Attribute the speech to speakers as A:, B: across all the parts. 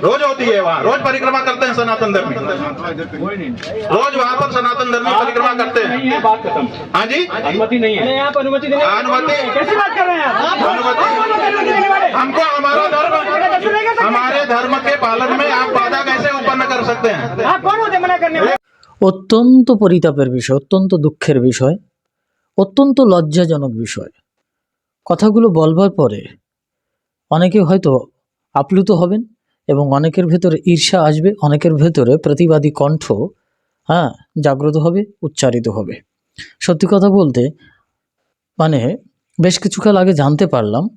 A: रोज होती है वहाँ रोज परिक्रमा करते हैं सनातन धर्मी रोज वहाँ पर सनातन धर्मी परिक्रमा करते हैं
B: नहीं है बात खत्म
A: हाँ जी
B: अनुमति नहीं है आप अनुमति देने
A: अनुमति
B: कैसी बात कर रहे हैं आप
A: अनुमति हमको हमारा धर्म हमारे धर्म के पालन में आप बाधा कैसे उत्पन्न कर सकते हैं
B: आप कौन होते मना करने वाले
C: অত্যন্ত পরিতাপের বিষয় অত্যন্ত দুঃখের বিষয় অত্যন্ত লজ্জাজনক বিষয় কথাগুলো বলবার পরে অনেকে হয়তো আপ্লুত হবেন এবং অনেকের ভেতরে ঈর্ষা আসবে, অনেকের ভেতরে প্রতিবাদী কণ্ঠ হ্যাঁ জাগ্রত হবে, উচ্চারিত হবে। সত্যি কথা বলতে মানে বেশ কিছুকাল আগে জানতে পারলাম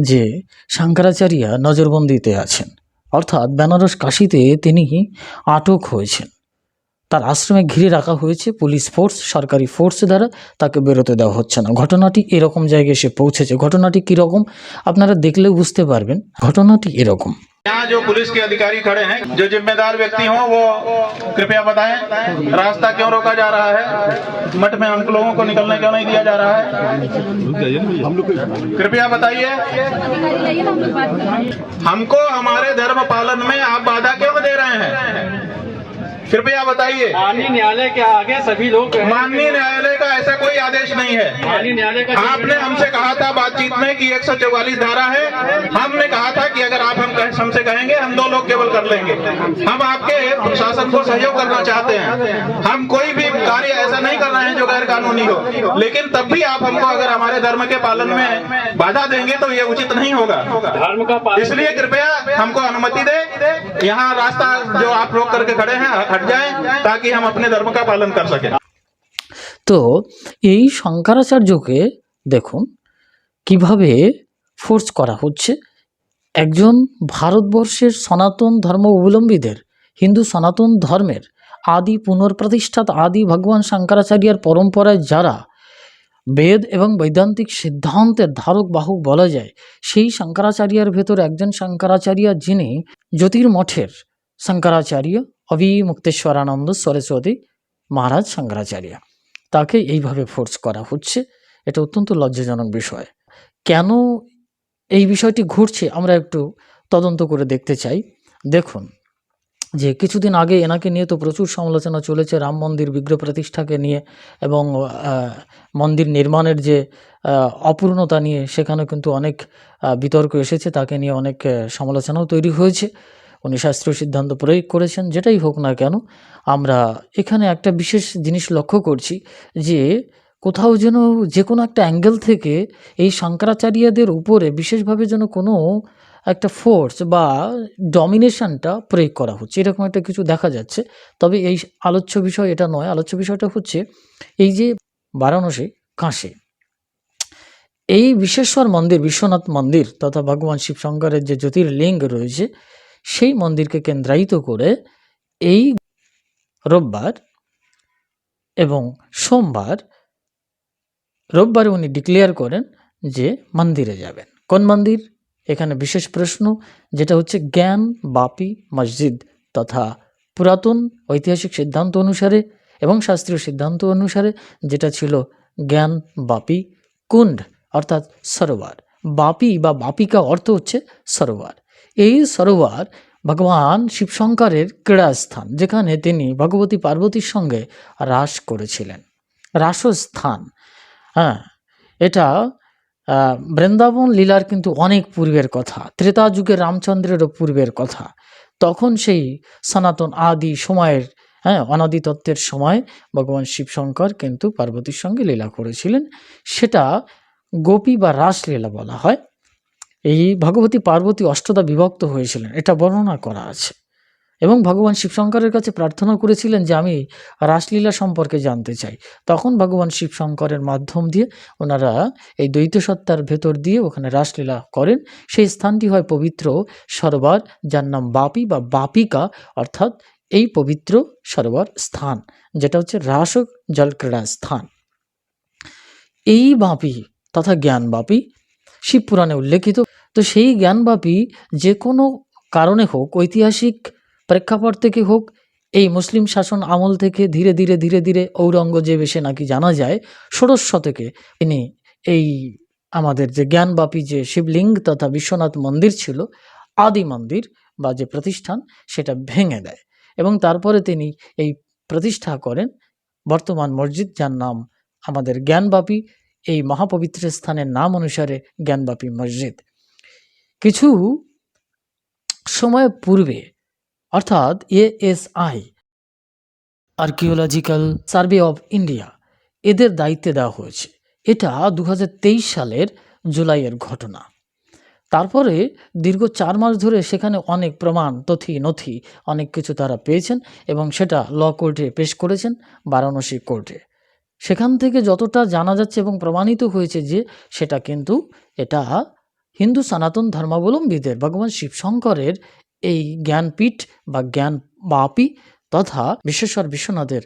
C: যে শঙ্করাচার্যা নজরবন্দিতে আছেন। অর্থাৎ বেনারস কাশিতে তিনি আটক হয়েছেন। তার আশ্রমে ঘিরে রাখা হয়েছে পুলিশ ফোর্স, সরকারি ফোর্স দ্বারা তাকে বেরোতে দেওয়া হচ্ছে না। ঘটনাটি এরকম জায়গায় এসে পৌঁছেছে। ঘটনাটি কীরকম, আপনারা দেখলেও বুঝতে পারবেন। ঘটনাটি এরকম।
A: यहाँ जो पुलिस के अधिकारी खड़े हैं, जो जिम्मेदार व्यक्ति हों, वो कृपया बताएँ, रास्ता क्यों रोका जा रहा है? मठ में अंक लोगों को निकलने क्यों नहीं दिया जा रहा है? कृपया बताइए। हमको हमारे धर्म पालन में आप बाधा क्यों दे रहे हैं? कृपया बताइए।
B: माननीय न्यायालय के आगे सभी लोग
A: माननीय न्यायालय का ऐसा कोई आदेश नहीं है।
B: माननीय न्यायालय का
A: आपने हमसे कहा था बातचीत में कि एक सौ चौवालीस धारा है। हमने कहा था कि अगर आप हम हमसे कहेंगे हम दो लोग केवल कर लेंगे। हम आपके प्रशासन को सहयोग करना चाहते हैं। हम कोई भी कार्य नहीं कर रहे हैं जो गैर कानूनी हो लेकिन तब भी आप हमको अगर हमारे धर्म के पालन में बाधा देंगे तो ये उचित नहीं होगा
B: धर्म का पालन
A: इसलिए कृपया हमको अनुमति दे यहाँ रास्ता जो आप रोक करके खड़े हैं हट जाए ताकि हम अपने धर्म का पालन कर सकें
C: তো এই শঙ্করাচার্যকে দেখুন কিভাবে ফোর্স করা হচ্ছে একজন ভারতবর্ষের সনাতন ধর্ম অবলম্বীদের হিন্দু সনাতন ধর্মের আদি পুনর্প্রতিষ্ঠাত আদি ভগবান শঙ্করাচার্যের পরম্পরায় যারা বেদ এবং বৈদান্তিক সিদ্ধান্তের ধারক বাহক বলা যায়, সেই শঙ্করাচার্যের ভেতর একজন শঙ্করাচার্য যিনি জ্যোতির্মঠের শঙ্করাচার্য অবিমুক্তেশ্বরানন্দ সরস্বতী মহারাজ শঙ্করাচার্য। তাকে এইভাবে ফোর্স করা হচ্ছে, এটা অত্যন্ত লজ্জাজনক বিষয়। কেন এই বিষয়টি ঘুরছে আমরা একটু তদন্ত করে দেখতে চাই। দেখুন যে কিছুদিন আগে এনাকে নিয়ে তো প্রচুর সমালোচনা চলেছে রাম মন্দির বিগ্রহ প্রতিষ্ঠাকে নিয়ে এবং মন্দির নির্মাণের যে অপূর্ণতা নিয়ে সেখানে কিন্তু অনেক বিতর্ক এসেছে, তাকে নিয়ে অনেক সমালোচনাও তৈরি হয়েছে। উনি শাস্ত্রীয় সিদ্ধান্ত প্রয়োগ করেছেন, যেটাই হোক না কেন, আমরা এখানে একটা বিশেষ জিনিস লক্ষ্য করছি যে, কোথাও যেন যে কোনো একটা অ্যাঙ্গেল থেকে এই শঙ্করাচার্যদের উপরে বিশেষভাবে যেন কোনো একটা ফোর্স বা ডমিনেশনটা প্রয়োগ করা হচ্ছে। এরকম একটা কিছু দেখা যাচ্ছে। তবে এই আলোচ্য বিষয় এটা নয়। আলোচ্য বিষয়টা হচ্ছে এই যে বারাণসী কাশী এই বিশ্বেশ্বর মন্দির, বিশ্বনাথ মন্দির তথা ভগবান শিবশঙ্করের যে জ্যোতির্লিঙ্গ রয়েছে, সেই মন্দিরকে কেন্দ্রায়িত করে এই রোববার এবং সোমবার, রোববারে উনি ডিক্লেয়ার করেন যে মন্দিরে যাবেন। কোন মন্দির? এখানে বিশেষ প্রশ্ন, যেটা হচ্ছে জ্ঞান, বাপি, মসজিদ তথা পুরাতন ঐতিহাসিক সিদ্ধান্ত অনুসারে এবং শাস্ত্রীয় সিদ্ধান্ত অনুসারে যেটা ছিল জ্ঞান, বাপি, কুণ্ড, অর্থাৎ সরোবর। বাপি বা বাপিকা অর্থ হচ্ছে সরোবর। এই সরোবর ভগবান শিবশঙ্করের ক্রীড়াস্থান, যেখানে তিনি ভগবতী পার্বতীর সঙ্গে রাস করেছিলেন। রাসস্থান হ্যাঁ এটা বৃন্দাবন লীলার কিন্তু অনেক পূর্বের কথা, ত্রেতা যুগে রামচন্দ্রেরও পূর্বের কথা। তখন সেই সনাতন আদি সময়ের হ্যাঁ অনাদি তত্ত্বের সময় ভগবান শিবশঙ্কর কিন্তু পার্বতীর সঙ্গে লীলা করেছিলেন। সেটা গোপী বা রাসলীলা বলা হয়। এই ভগবতী পার্বতী অষ্টদা বিভক্ত হয়েছিলেন, এটা বর্ণনা করা আছে। এবং ভগবান শিবশঙ্করের কাছে প্রার্থনা করেছিলেন যে আমি রাসলীলা সম্পর্কে জানতে চাই। তখন ভগবান শিবশঙ্করের মাধ্যম দিয়ে ওনারা এই দ্বৈত সত্তার ভেতর দিয়ে ওখানে রাসলীলা করেন। সেই স্থানটি হয় পবিত্র সরোবর, যার নাম বাপি বা বাপিকা, অর্থাৎ এই পবিত্র সরোবর স্থান, যেটা হচ্ছে রাস জলক্রীড়া স্থান। এই বাপি তথা জ্ঞানবাপী শিবপুরাণে উল্লেখিত। তো সেই জ্ঞান জ্ঞানবাপী যে কোনো কারণে হোক, ঐতিহাসিক প্রেক্ষাপট থেকে হোক, এই মুসলিম শাসন আমল থেকে ধীরে ধীরে ধীরে ধীরে ঔরঙ্গজেব এসে নাকি জানা যায়, ষোড়শ শতকে তিনি এই আমাদের যে জ্ঞানবাপী যে শিবলিঙ্গ তথা বিশ্বনাথ মন্দির ছিল, আদি মন্দির বা যে প্রতিষ্ঠান, সেটা ভেঙে দেয় এবং তারপরে তিনি এই প্রতিষ্ঠা করেন বর্তমান মসজিদ, যার নাম আমাদের জ্ঞানবাপী এই মহাপবিত্র স্থানের নাম অনুসারে জ্ঞানবাপী মসজিদ। কিছু সময় পূর্বে অর্থাৎ ASI archaeological survey of India এদের দায়িত্বে দেওয়া হয়েছে। এটা দু হাজার তেইশ সালের জুলাইয়ের ঘটনা। তারপরে দীর্ঘ চার মাস ধরে সেখানে অনেক প্রমাণ তথি নথি, অনেক কিছু তারা পেয়েছেন এবং সেটা ল কোর্টে পেশ করেছেন, বারাণসী কোর্টে। সেখান থেকে যতটা জানা যাচ্ছে এবং প্রমাণিত হয়েছে যে সেটা কিন্তু এটা হিন্দু সনাতন ধর্মাবলম্বীদের, ভগবান শিবশঙ্করের এই জ্ঞানপীঠ বা জ্ঞান বাপি তথা বিশ্বেশ্বর বিশ্বনাথের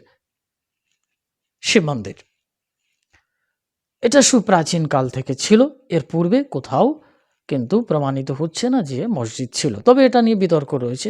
C: শিব মন্দির। এটা সুপ্রাচীন কাল থেকে ছিল, এর পূর্বে কোথাও কিন্তু প্রমাণিত হচ্ছে না যে মসজিদ ছিল। তবে এটা নিয়ে বিতর্ক রয়েছে।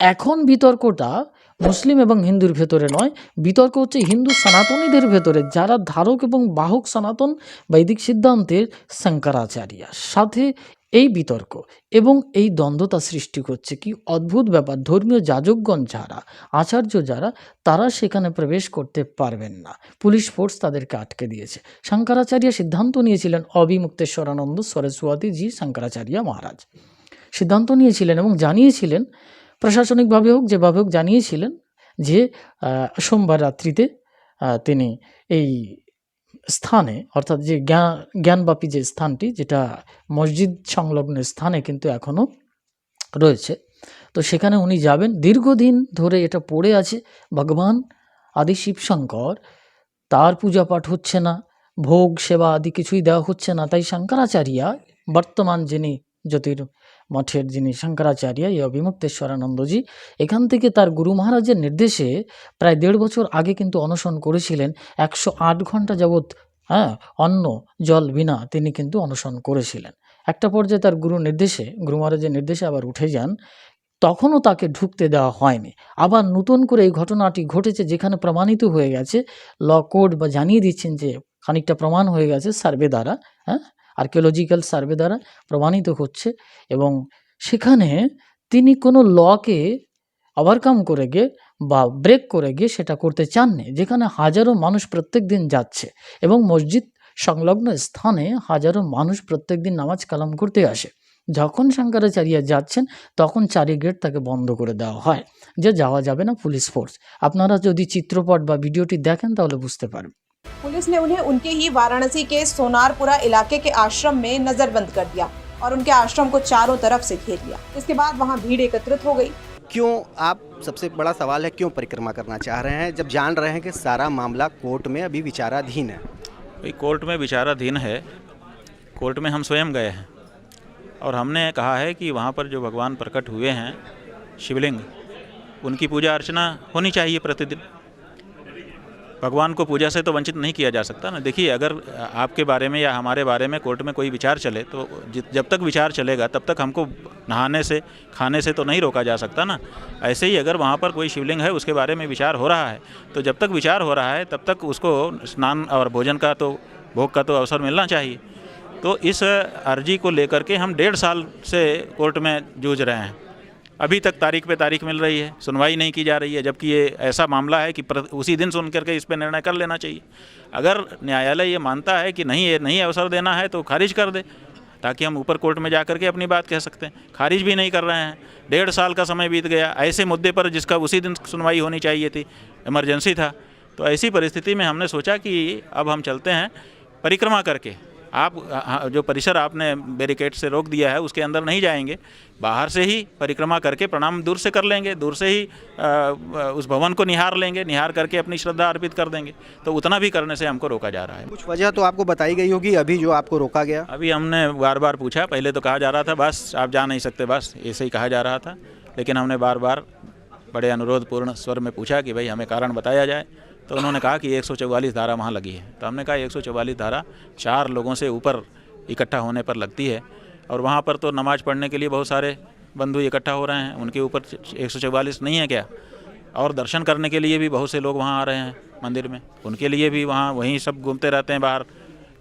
C: এখন বিতর্কটা মুসলিম এবং হিন্দুর ভেতরে নয়। বিতর্ক হচ্ছে হিন্দু সনাতনীদের ভেতরে, যারা ধারক এবং বাহক সনাতন বৈদিক সিদ্ধান্তের শঙ্করাচার্য। সাথে এই বিতর্ক এবং এই দ্বন্দ্বতা সৃষ্টি করছে। কি অদ্ভুত ব্যাপার, ধর্মীয় যাজকগণ যারা, আচার্য যারা, তারা সেখানে প্রবেশ করতে পারবেন না। পুলিশ ফোর্স তাদেরকে আটকে দিয়েছে। শঙ্করাচার্য সিদ্ধান্ত নিয়েছিলেন অবিমুক্তেশ্বরানন্দ সরস্বতী জি শঙ্করাচার্য মহারাজ। সিদ্ধান্ত নিয়েছিলেন এবং জানিয়েছিলেন প্রশাসনিকভাবে হোক যেভাবে হোক জানিয়েছিলেন যে সোমবার রাত্রিতে তিনি এই স্থানে, অর্থাৎ যে জ্ঞান জ্ঞানব্যাপী যে স্থানটি, যেটা মসজিদ সংলগ্ন স্থানে কিন্তু এখনও রয়েছে, তো সেখানে উনি যাবেন। দীর্ঘদিন ধরে এটা পড়ে আছে, ভগবান আদি শিবশঙ্কর তার পূজা পাঠ হচ্ছে না, ভোগ, সেবা আদি কিছুই দেওয়া হচ্ছে না, তাই শঙ্করাচার্য বর্তমান যিনি জ্যোতির মঠের যিনি শঙ্করাচার্য, এই অবিমুক্তেশ্বরানন্দজি এখান থেকে তার গুরু মহারাজের নির্দেশে প্রায় দেড় বছর আগে কিন্তু অনশন করেছিলেন। একশো আট ঘণ্টা যাবৎ হ্যাঁ অন্ন, জল বিনা তিনি কিন্তু অনশন করেছিলেন। একটা পর্যায়ে তার গুরু নির্দেশে, গুরু মহারাজের নির্দেশে আবার উঠে যান। তখনও তাকে ঢুকতে দেওয়া হয়নি। আবার নতুন করে এই ঘটনাটি ঘটেছে যেখানে প্রমাণিত হয়ে গেছে, ল কোড বা জানিয়ে দিচ্ছেন যে খানিকটা প্রমাণ হয়ে গেছে সার্ভে দ্বারা হ্যাঁ। আর্কিওলজিক্যাল সার্ভে দ্বারা প্রমাণিত হচ্ছে এবং সেখানে তিনি কোনো লকে ওভারকাম করে গিয়ে বা ব্রেক করে গিয়ে সেটা করতে চাননি, যেখানে হাজারো মানুষ প্রত্যেক দিন যাচ্ছে এবং মসজিদ সংলগ্ন স্থানে হাজারো মানুষ প্রত্যেক দিন নামাজ কালাম করতে আসে। যখন শঙ্করাচার্য যাচ্ছেন, তখন চারি গেট তাকে বন্ধ করে দেওয়া হয়। যে যাওয়া যাবে না পুলিশ ফোর্স আপনারা যদি চিত্রপট বা ভিডিওটি দেখেন, তাহলে বুঝতে পারবেন।
D: पुलिस ने उन्हें उनके ही वाराणसी के सोनारपुरा इलाके के आश्रम में नजरबंद कर दिया और उनके आश्रम को चारों तरफ़ से घेर लिया। इसके बाद वहाँ भीड़ एकत्रित हो गई।
E: क्यों? आप सबसे बड़ा सवाल है क्यों परिक्रमा करना चाह रहे हैं? जब जान रहे हैं कि सारा मामला कोर्ट में अभी विचाराधीन है।
F: भाई कोर्ट में विचाराधीन है। कोर्ट में हम स्वयं गए हैं। और हमने कहा है कि वहाँ पर जो भगवान प्रकट हुए हैं शिवलिंग उनकी पूजा अर्चना होनी चाहिए प्रतिदिन। भगवान को पूजा से तो वंचित नहीं किया जा सकता ना। देखिए, अगर आपके बारे में या हमारे बारे में कोर्ट में कोई विचार चले तो जब तक विचार चलेगा, तब तक हमको नहाने से, खाने से तो नहीं रोका जा सकता ना। ऐसे ही अगर वहाँ पर कोई शिवलिंग है, उसके बारे में विचार हो रहा है तो जब तक विचार हो रहा है, तब तक उसको स्नान और भोजन का तो भोग का तो अवसर मिलना चाहिए। तो इस अर्जी को लेकर के हम डेढ़ साल से कोर्ट में जूझ रहे हैं। अभी तक तारीख पे तारीख मिल रही है, सुनवाई नहीं की जा रही है, जबकि ये ऐसा मामला है कि उसी दिन सुन करके इस पर निर्णय कर लेना चाहिए। अगर न्यायालय ये मानता है कि नहीं, ये नहीं अवसर देना है तो खारिज कर दे, ताकि हम ऊपर कोर्ट में जा करके अपनी बात कह सकते हैं। खारिज भी नहीं कर रहे हैं। डेढ़ साल का समय बीत गया, ऐसे मुद्दे पर जिसका उसी दिन सुनवाई होनी चाहिए थी, इमरजेंसी था। तो ऐसी परिस्थिति में हमने सोचा कि अब हम चलते हैं परिक्रमा करके। आप जो परिसर आपने बैरिकेड से रोक दिया है उसके अंदर नहीं जाएँगे। बाहर से ही परिक्रमा करके प्रणाम दूर से कर लेंगे दूर से ही उस भवन को निहार लेंगे निहार करके अपनी श्रद्धा अर्पित कर देंगे। तो उतना भी करने से हमको रोका जा रहा है।
E: कुछ वजह तो आपको बताई गई होगी अभी जो आपको रोका गया।
F: अभी हमने बार बार पूछा पहले तो कहा जा रहा था बस आप जा नहीं सकते बस ऐसे ही कहा जा रहा था। लेकिन हमने बार बार बड़े अनुरोधपूर्ण स्वर में पूछा कि भाई हमें कारण बताया जाए। तो उन्होंने कहा कि एक धारा वहाँ लगी है। तो हमने कहा एक धारा चार लोगों से ऊपर इकट्ठा होने पर लगती है। और वहाँ पर तो नमाज़ पढ़ने के लिए बहुत सारे बंधु इकट्ठा हो रहे हैं। उनके ऊपर एक नहीं है क्या? और दर्शन करने के लिए भी बहुत से लोग वहाँ आ रहे हैं मंदिर में। उनके लिए भी वहाँ वहीं सब घूमते रहते हैं बाहर।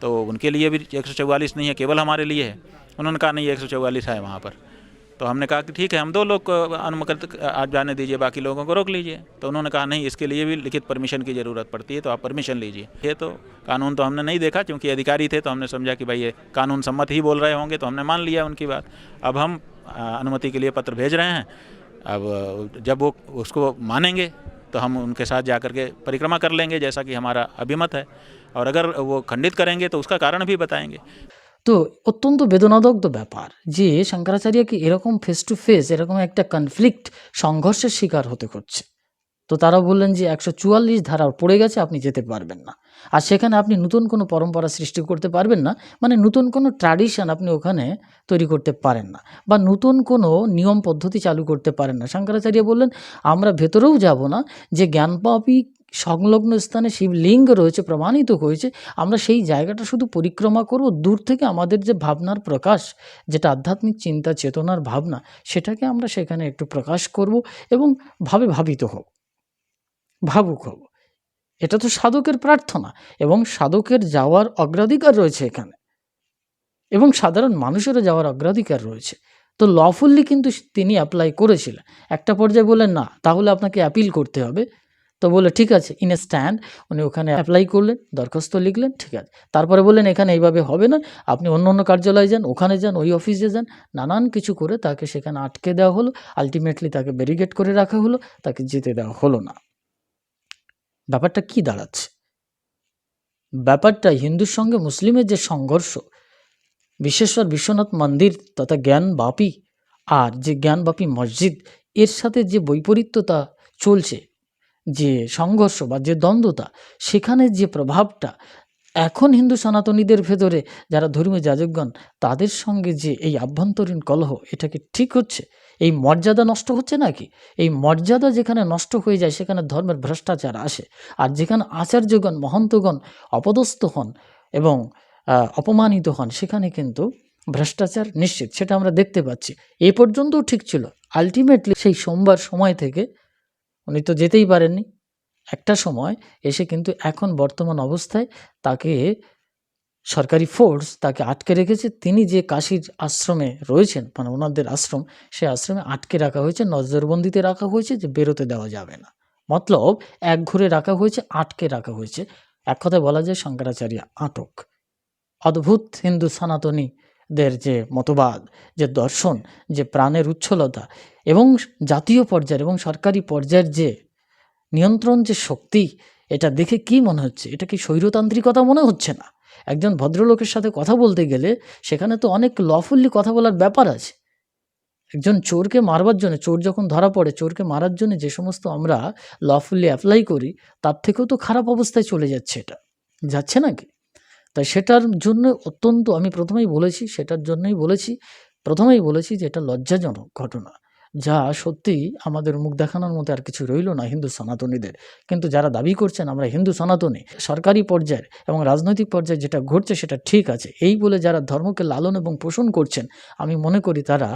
F: तो उनके लिए भी एक नहीं है, केवल हमारे लिए है। उन्होंने कहा, नहीं, एक है वहाँ पर। तो हमने कहा कि ठीक है, हम दो लोग को अनुमति आज जाने दीजिए, बाकी लोगों को रोक लीजिए। तो उन्होंने कहा, नहीं, इसके लिए भी लिखित परमिशन की ज़रूरत पड़ती है तो आप परमिशन लीजिए। ये तो कानून तो हमने नहीं देखा, क्योंकि अधिकारी थे तो हमने समझा कि भाई ये कानून सम्मत ही बोल रहे होंगे तो हमने मान लिया उनकी बात। अब हम अनुमति के लिए पत्र भेज रहे हैं। अब, जब वो उसको मानेंगे तो हम उनके साथ जा के परिक्रमा कर लेंगे, जैसा कि हमारा अभिमत है। और अगर वो खंडित करेंगे तो उसका कारण भी बताएँगे।
C: তো অত্যন্ত বেদনাদগ্ধ ব্যাপার যে শঙ্করাচার্যকে এরকম ফেস টু ফেস এরকম একটা কনফ্লিক্ট সংঘর্ষের শিকার হতে হচ্ছে। তো তারা বললেন যে একশো চুয়াল্লিশ ধারা পড়ে গেছে, আপনি যেতে পারবেন না। আর সেখানে আপনি নতুন কোনো পরম্পরা সৃষ্টি করতে পারবেন না মানে নতুন কোনো ট্র্যাডিশন আপনি ওখানে তৈরি করতে পারেন না, বা নতুন কোনো নিয়ম পদ্ধতি চালু করতে পারেন না। শঙ্করাচার্য বললেন, আমরা ভেতরেও যাব না, যে জ্ঞানপাপী সংলগ্ন স্থানে শিবলিঙ্গ রয়েছে, প্রমাণিত হয়েছে। আমরা সেই জায়গাটা শুধু পরিক্রমা করব, দূর থেকে আমাদের যে ভাবনার প্রকাশ, যেটা আধ্যাত্মিক চিন্তা, চেতনার ভাবনা, সেটাকে আমরা সেখানে একটু প্রকাশ করব এবং ভাবে ভাবিত হব, ভাবুক হব। এটা তো সাধকের প্রার্থনা এবং সাধকের যাওয়ার অগ্রাধিকার রয়েছে এখানে এবং সাধারণ মানুষেরও যাওয়ার অগ্রাধিকার রয়েছে। তো লফুল্লি কিন্তু তিনি অ্যাপ্লাই করেছিলেন। একটা পর্যায়ে বললেন, না, তাহলে আপনাকে অ্যাপিল করতে হবে। তো বলে ঠিক আছে ইন এ স্ট্যান্ড উনি ওখানে অ্যাপ্লাই করলেন, দরখাস্ত লিখলেন, ঠিক আছে। তারপরে বললেন, এখানে এইভাবে হবে না, আপনি অন্য অন্য কার্যালয়ে যান, ওখানে যান, ওই অফিসে যান। নানান কিছু করে তাকে সেখানে আটকে দেওয়া হলো। আলটিমেটলি তাকে ব্যারিগেড করে রাখা হলো, তাকে যেতে দেওয়া হলো না। ব্যাপারটা কি দাঁড়াচ্ছে? ব্যাপারটা হিন্দুর সঙ্গে মুসলিমের যে সংঘর্ষ বিশেশ্বর বিশ্বনাথ মন্দির তথা জ্ঞানবাপী আর যে জ্ঞানবাপী মসজিদ, এর সাথে যে বৈপরীত্যতা চলছে যে সংঘর্ষ বা যে দ্বন্দ্বতা, সেখানে যে প্রভাবটা, এখন হিন্দু সনাতনীদের ভেতরে যারা ধর্মীয় যাজকগণ, তাদের সঙ্গে যে এই আভ্যন্তরীণ কলহ, এটা কি ঠিক হচ্ছে? এই মর্যাদা নষ্ট হচ্ছে নাকি? এই মর্যাদা যেখানে নষ্ট হয়ে যায়, সেখানে ধর্মের ভ্রষ্টাচার আসে। আর যেখানে আচার্যগণ, মহন্তগণ অপদস্থ হন এবং অপমানিত হন, সেখানে কিন্তু ভ্রষ্টাচার নিশ্চিত। সেটা আমরা দেখতে পাচ্ছি। এ পর্যন্তও ঠিক ছিল। আলটিমেটলি সেই সোমবার সময় থেকে উনি তো যেতেই পারেননি। একটা সময় এসে কিন্তু এখন বর্তমান অবস্থায় তাকে সরকারি ফোর্স তাকে আটকে রেখেছে। তিনি যে কাশির আশ্রমে রয়েছেন মানে ওনাদের আশ্রম সেই আশ্রমে আটকে রাখা হয়েছে, নজরবন্দিতে রাখা হয়েছে যে বেরোতে দেওয়া যাবে না। মতলব এক ঘরে রাখা হয়েছে, আটকে রাখা হয়েছে। এক কথায় বলা যায় শঙ্করাচার্য আটক। অদ্ভুত হিন্দু সনাতনীদের যে মতবাদ, যে দর্শন, যে প্রাণের উচ্ছলতা এবং জাতীয় পর্যায়ের এবং সরকারি পর্যায়ের যে নিয়ন্ত্রণ, যে শক্তি, এটা দেখে কি মনে হচ্ছে? এটা কি স্বৈরতান্ত্রিকতা মনে হচ্ছে না? একজন ভদ্রলোকের সাথে কথা বলতে গেলে সেখানে তো অনেক লফুল্লি কথা বলার ব্যাপার আছে। একজন চোরকে মারবার জন্য, চোর যখন ধরা পড়ে, চোরকে মারার জন্য যে সমস্ত আমরা লফুল্লি অ্যাপ্লাই করি, তার থেকেও তো খারাপ অবস্থায় চলে যাচ্ছে এটা। যাচ্ছে নাকি তাই সেটার জন্য অত্যন্ত আমি প্রথমেই বলেছি, সেটার জন্যই বলেছি, প্রথমেই বলেছি যে এটা লজ্জাজনক ঘটনা, যা সত্যিই আমাদের মুখ দেখানোর মতো আর কিছু রইল না হিন্দু সনাতনীদের। কিন্তু যারা দাবি করছেন আমরা হিন্দু সনাতনী, সরকারি পর্যায়ের এবং রাজনৈতিক পর্যায়ে যেটা ঘটছে সেটা ঠিক আছে। এই বলে যারা ধর্মকে লালন এবং পোষণ করছেন, আমি মনে করি তারা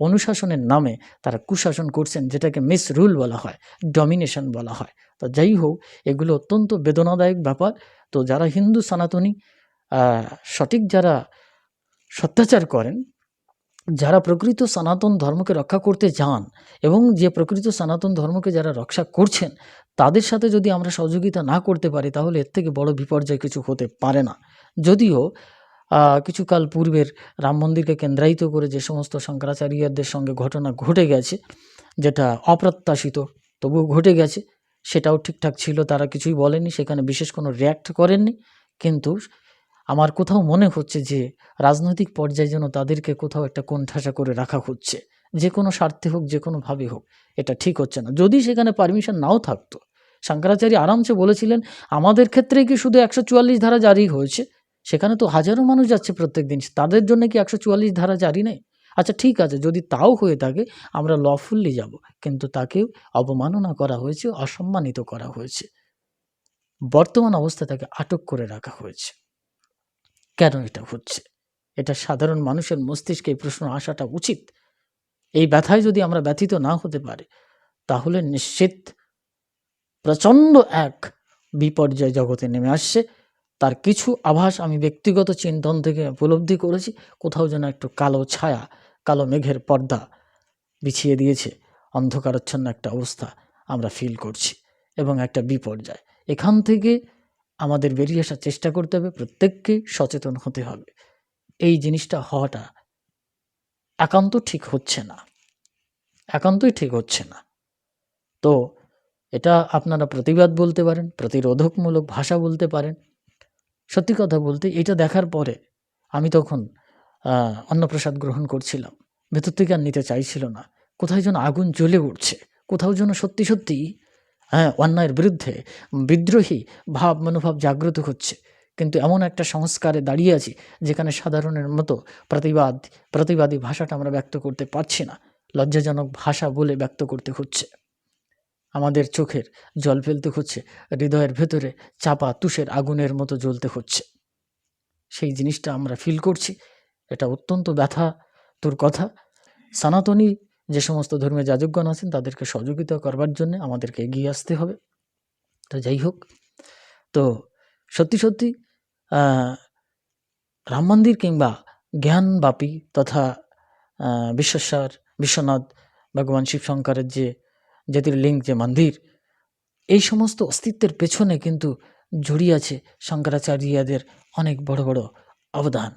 C: অনুশাসনের নামে তারা কুশাসন করছেন, যেটাকে মিস রুল বলা হয় ডমিনেশন বলা হয়। তো যাই হোক, এগুলো অত্যন্ত বেদনাদায়ক ব্যাপার। তো যারা হিন্দু সনাতনী সঠিক যারা সত্যাচার করেন, যারা প্রকৃত সনাতন ধর্মকে রক্ষা করতে যান এবং যে প্রকৃত সনাতন ধর্মকে যারা রক্ষা করছেন, তাদের সাথে যদি আমরা সহযোগিতা না করতে পারি, তাহলে এর থেকে বড় বিপর্যয় কিছু হতে পারে না। যদিও কিছুকাল পূর্বের রাম মন্দিরকে কেন্দ্রায়িত করে যে সমস্ত শঙ্করাচার্যদের সঙ্গে ঘটনা ঘটে গেছে, যেটা অপ্রত্যাশিত তবুও ঘটে গেছে, সেটাও ঠিকঠাক ছিল, তারা কিছুই বলেনি, সেখানে বিশেষ কোনো রিয়্যাক্ট করেননি, কিন্তু আমার কোথাও মনে হচ্ছে যে রাজনৈতিক পর্যায়ে যেন তাদেরকে কোথাও একটা কোণঠাসা করে রাখা হচ্ছে। যে কোনো স্বার্থে হোক, যে কোনোভাবে হোক, এটা ঠিক হচ্ছে না। যদি সেখানে পারমিশন নাও থাকতো, শঙ্করাচার্য আরামসে বলেছিলেন, আমাদের ক্ষেত্রে কি শুধু একশো চুয়াল্লিশ ধারা জারি হয়েছে? সেখানে তো হাজারো মানুষ যাচ্ছে প্রত্যেক দিন। তাদের জন্য কি একশো চুয়াল্লিশ ধারা জারি নেই? আচ্ছা ঠিক আছে, যদি তাও হয়ে থাকে, আমরা লফুল্লি যাব। কিন্তু তাকেও অবমাননা করা হয়েছে, অসম্মানিত করা হয়েছে। বর্তমান অবস্থা তাকে আটক করে রাখা হয়েছে। কেন এটা হচ্ছে? এটা সাধারণ মানুষের মস্তিষ্কে এই প্রশ্ন আসাটা উচিত। এই ব্যথায় যদি আমরা ব্যথিত না হতে পারি, তাহলে নিশ্চিত প্রচণ্ড এক বিপর্যয় জগতে নেমে আসছে। তার কিছু আভাস আমি ব্যক্তিগত চিন্তন থেকে উপলব্ধি করেছি। কোথাও যেন একটু কালো ছায়া, কালো মেঘের পর্দা বিছিয়ে দিয়েছে। অন্ধকারাচ্ছন্ন একটা অবস্থা আমরা ফিল করছি এবং একটা বিপর্যয়। এখান থেকে আমাদের বেরিয়ে আসার চেষ্টা করতে হবে, প্রত্যেককে সচেতন হতে হবে। এই জিনিসটা হওয়াটা একান্ত ঠিক হচ্ছে না। একান্তই ঠিক হচ্ছে না। তো এটা আপনারা প্রতিবাদ বলতে পারেন, প্রতিরোধকমূলক ভাষা বলতে পারেন। সত্যি কথা বলতে এটা দেখার পরে আমি তখন অন্নপ্রসাদ গ্রহণ করছিলাম। ভেতর থেকে আর নিতে চাইছিল না। কোথায় যেন আগুন জ্বলে উঠছে। কোথাও যেন সত্যি সত্যি অন্যায়ের বিরুদ্ধে বিদ্রোহী ভাব মনোভাব জাগ্রত হচ্ছে। কিন্তু এমন একটা সংস্কারে দাঁড়িয়ে আছি যেখানে সাধারণের মতো প্রতিবাদ, প্রতিবাদী ভাষাটা আমরা ব্যক্ত করতে পারছি না। লজ্জাজনক ভাষা বলে ব্যক্ত করতে হচ্ছে। আমাদের চোখের জল ফেলতে হচ্ছে, হৃদয়ের ভেতরে চাপা তুষের আগুনের মতো জ্বলতে হচ্ছে। সেই জিনিসটা আমরা ফিল করছি। এটা অত্যন্ত ব্যথা তোর কথা। সনাতনী যে সমস্ত ধর্মীয় যাজকগণ আছেন, তাদেরকে সহযোগিতা করবার জন্য আমাদেরকে এগিয়ে আসতে হবে। তো যাই হোক, তো সত্যি সত্যি রাম মন্দির কিংবা জ্ঞানবাপী তথা বিশ্বেশ্বর বিশ্বনাথ ভগবান শিব শঙ্করের যে জ্যোতির্লিঙ্গ যে মন্দির, এই সমস্ত অস্তিত্বের পেছনে কিন্তু জড়িয়ে আছে শঙ্করাচার্যদের অনেক বড় বড় অবদান।